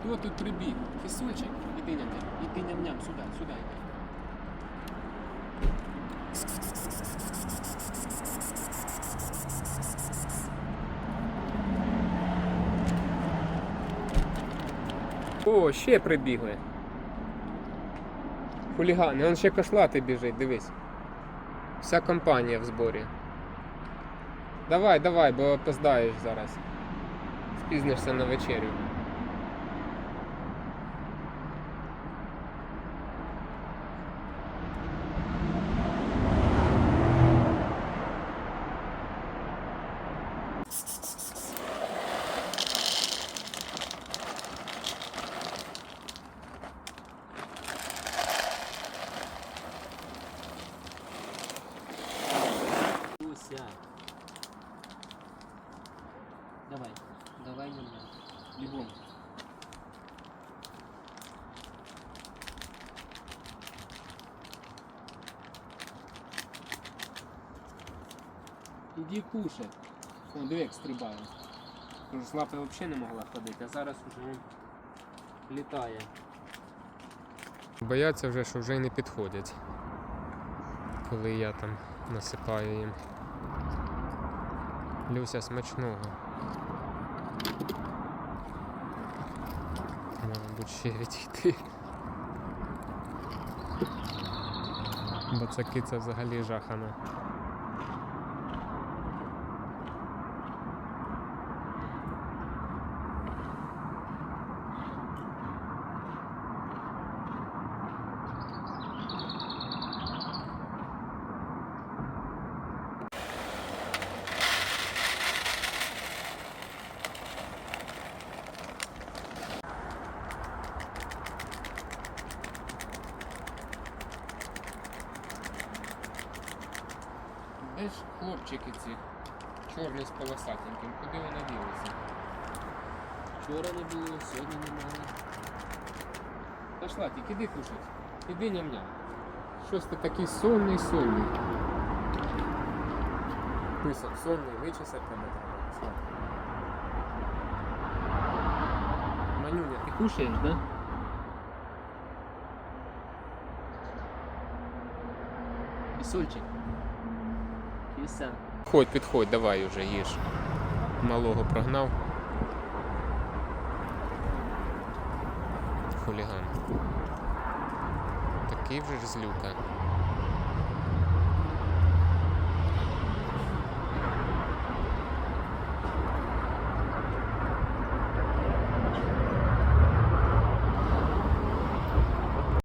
Хто тут прибіг? Фісольчик? Іди ням-ням, іди ням-ням, сюди, сюди йди. О, ще прибігли. Хулігани, он ще кошлати біжить, дивись. Вся компанія в зборі. Давай, давай, бо опоздаєш зараз. Спізнишся на вечерю. Уся. Давай, давай на меня. Бігом. Іди кушай. О, диви, як стрибає. Тож з лапи взагалі не могла ходити, а зараз уже літає. Бояться вже, що вже й не підходять. Коли я там насипаю їм. Люся смачного. Мабуть, ще відійти. Бо це киця взагалі жахана. Де ж хлопчики ці? Чорні з полосатеньким. Куди вони ділися? Вчора не було, сьогодні немає. Пошла, тільки іди кушать. Іди ням-ням. Щось ти такий сонний сонний. Писок сонний, вичесати тебе треба. Пішла. Манюня, ти кушаєш, да? Пісольчик. Кіса. Підходь, підходь, давай уже їж. Малого прогнав. Хуліган. Такий вже ж злюка.